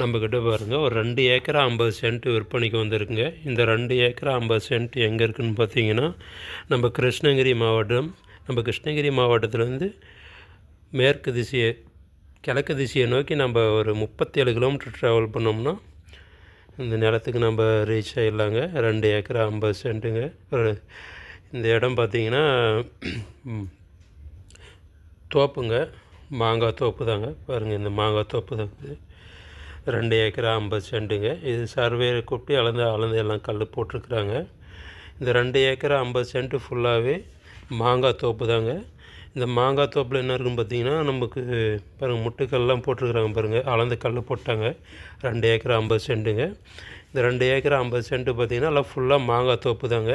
நம்மக்கிட்ட பாருங்கள் ஒரு ரெண்டு ஏக்கரா ஐம்பது சென்ட் விற்பனைக்கு வந்திருக்குங்க. இந்த ரெண்டு ஏக்கரா ஐம்பது சென்ட் எங்கே இருக்குதுன்னு பார்த்தீங்கன்னா நம்ம கிருஷ்ணகிரி மாவட்டம் நம்ம கிருஷ்ணகிரி மாவட்டத்துலேருந்து மேற்கு திசையை கிழக்கு திசையை நோக்கி நம்ம ஒரு முப்பத்தேழு கிலோமீட்டர் ட்ராவல் பண்ணோம்னா இந்த நிலத்துக்கு நம்ம ரீச் ஆகிடலாங்க ரெண்டு ஏக்கரா ஐம்பது சென்ட்டுங்க ஒரு இந்த இடம் பார்த்தீங்கன்னா தோப்புங்க. மாங்காய் தோப்பு தாங்க. பாருங்கள் இந்த மாங்காய் தோப்பு தான் ரெண்டு ஏக்கரா ஐம்பது சென்ட்டுங்க இது சர்வேயர் கூப்பிட்டு அளந்து அளந்து எல்லாம் கல் போட்டிருக்குறாங்க. இந்த ரெண்டு ஏக்கரா ஐம்பது சென்ட்டு ஃபுல்லாகவே மாங்காய் தோப்பு தாங்க. இந்த மாங்காய் தோப்பில் என்ன இருக்குன்னு பார்த்தீங்கன்னா நமக்கு பாருங்கள் முட்டுக்கல்லாம் போட்டிருக்குறாங்க பாருங்கள் அளந்து கல் போட்டாங்க. ரெண்டு ஏக்கரா ஐம்பது சென்ட்டுங்க இந்த ரெண்டு ஏக்கரா ஐம்பது சென்ட்டு பார்த்திங்கன்னா எல்லாம் ஃபுல்லாக மாங்காய் தோப்பு தாங்க.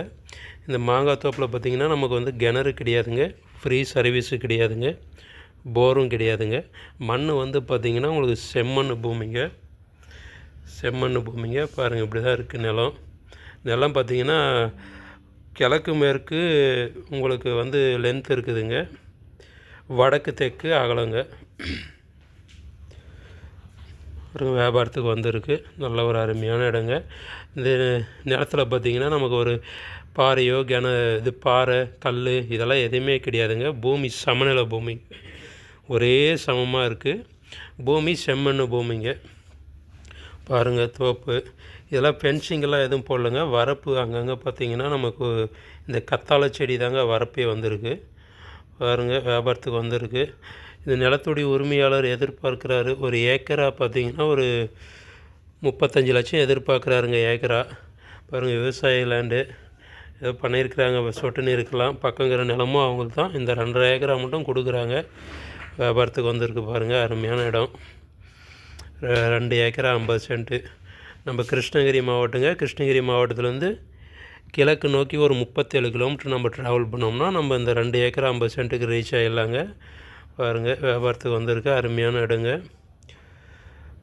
இந்த மாங்காய் தோப்பில் பார்த்தீங்கன்னா நமக்கு வந்து கிணறு கிடையாதுங்க. ஃப்ரீ சர்வீஸு கிடையாதுங்க. போரும் கிடையாதுங்க. மண் வந்து பார்த்திங்கன்னா உங்களுக்கு செம்மண் பூமிங்க. செம்மண் பூமிங்க. பாருங்கள் இப்படி தான் இருக்குது நிலம். நிலம் பார்த்திங்கன்னா கிழக்கு மேற்கு உங்களுக்கு வந்து லென்த் இருக்குதுங்க. வடக்கு தெற்கு அகலங்க. ஒரு வியாபாரத்துக்கு வந்திருக்கு. நல்ல ஒரு அருமையான இடங்க. இந்த நிலத்துல பார்த்திங்கன்னா நமக்கு ஒரு பாறையோ கிண இது பாறை கல் இதெல்லாம் எதுவுமே கிடையாதுங்க. பூமி சமநிலை பூமி. ஒரே சமமாக இருக்குது பூமி செம்மண் பூமிங்க. பாருங்கள் தோப்பு. இதெல்லாம் ஃபென்சிங்கெல்லாம் எதுவும் போடலங்க. வரப்பு அங்கங்கே பார்த்தீங்கன்னா நமக்கு இந்த கத்தாழை செடி தாங்க வரப்பே வந்திருக்கு. பாருங்கள் வியாபாரத்துக்கு வந்திருக்கு. இந்த நிலத்துடைய உரிமையாளர் எதிர்பார்க்குறாரு. ஒரு ஏக்கரா பார்த்தீங்கன்னா ஒரு முப்பத்தஞ்சு லட்சம் எதிர்பார்க்குறாருங்க ஏக்கரா. பாருங்கள் விவசாய லேண்டு ஏதோ பண்ணியிருக்கிறாங்க சொட்டுன்னு இருக்கலாம். பக்கங்கிற நிலமும் அவங்களுக்கு தான். இந்த ரெண்டரை ஏக்கரா மட்டும் கொடுக்குறாங்க. வியாபாரத்துக்கு வந்திருக்கு பாருங்கள் அருமையான இடம். ரெண்டு ஏக்கரா ஐம்பது சென்ட்டு. நம்ம கிருஷ்ணகிரி மாவட்டங்க கிருஷ்ணகிரி மாவட்டத்துலேருந்து கிழக்கு நோக்கி ஒரு முப்பத்தேழு கிலோமீட்டர் நம்ம ட்ராவல் பண்ணோம்னா நம்ம இந்த ரெண்டு ஏக்கரா ஐம்பது சென்ட்டுக்கு ரீச் ஆகிடலாங்க பாருங்கள் வியாபாரத்துக்கு வந்திருக்கு அருமையான இடங்க.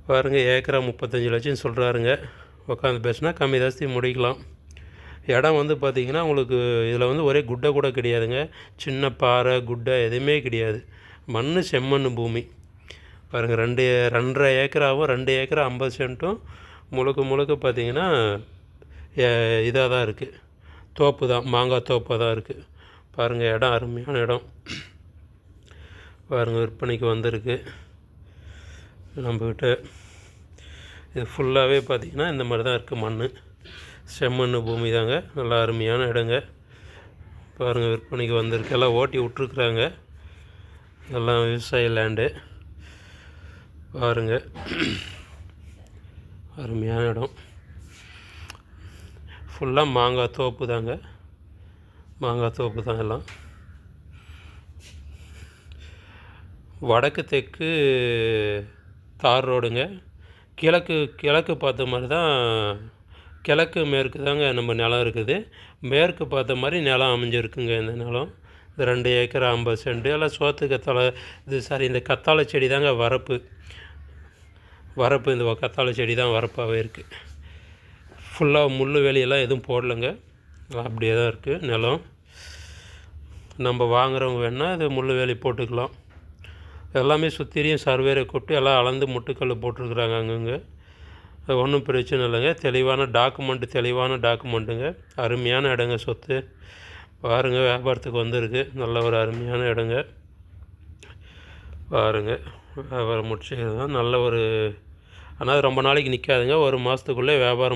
பாருங்கள் ஏக்கரா முப்பத்தஞ்சு லட்சம் சொல்கிறாருங்க உட்காந்து பேசுனா கம்மி ஜாஸ்தி முடிக்கலாம். இடம் வந்து பார்த்திங்கன்னா உங்களுக்கு இதில் வந்து ஒரே குட்டை கூட கிடையாதுங்க. சின்ன பாறை குட்டை எதுவுமே கிடையாது. மண் செம்மண் பூமி. பாருங்கள் ரெண்டு ரெண்டரை ஏக்கராவும் ரெண்டு ஏக்கரா ஐம்பது சென்ட்டும் முழுக்க முழுக்க பார்த்தீங்கன்னா இதாக தான் இருக்குது தோப்பு தான் மாங்காய் தோப்பாக தான் இருக்குது பாருங்கள் இடம் அருமையான இடம். பாருங்கள் விற்பனைக்கு வந்திருக்கு. நம்மக்கிட்ட இது ஃபுல்லாகவே பார்த்தீங்கன்னா இந்த மாதிரி தான் இருக்குது மண் செம்மண் பூமி தாங்க நல்லா அருமையான இடங்க. பாருங்கள் விற்பனைக்கு வந்திருக்கு. எல்லாம் ஓட்டி விட்ருக்குறாங்க எல்லாம் விவசாய லேண்டு பாருங்கள் அருமையான இடம். ஃபுல்லாக மாங்காய் தோப்பு தாங்க. மாங்காய் தோப்பு தான் எல்லாம். வடக்கு தெற்கு தார் ரோடுங்க. கிழக்கு கிழக்கு பார்த்த மாதிரி தான் கிழக்கு மேற்கு தாங்க நம்ம நிலம் இருக்குது. மேற்கு பார்த்த மாதிரி நிலம் அமைஞ்சிருக்குங்க இந்த நிலம். இந்த ரெண்டு ஏக்கர் ஐம்பது சென்ட் எல்லாம் சோத்து கத்தாழை. இது சாரி இந்த கத்தாழை செடி தாங்க வரப்பு. வரப்பு இந்த கத்தாழை செடி தான் வரப்பாகவே இருக்குது ஃபுல்லாக முள் வேலியெல்லாம் எதுவும் போடலைங்க. அப்படியே தான் இருக்குது நிலம். நம்ம வாங்குறவங்க வேணால் இது முள் வேலி போட்டுக்கலாம். எல்லாமே சுற்றிலையும் சர்வேரை கூப்பிட்டு எல்லாம் அளந்து முட்டுக்கல் போட்டிருக்குறாங்க அங்கங்கே. ஒன்றும் பிரச்சனை இல்லைங்க. தெளிவான டாக்குமெண்ட்டு தெளிவான டாக்குமெண்ட்டுங்க அருமையான இடங்க சொத்து. பாருங்கள் வியாபாரத்துக்கு வந்திருக்கு. நல்ல ஒரு அருமையான இடங்க. பாருங்கள் வியாபாரம் முடிச்சு நல்ல ஒரு ஆனால் ரொம்ப நாளைக்கு நிற்காதுங்க ஒரு மாதத்துக்குள்ளே வியாபாரம்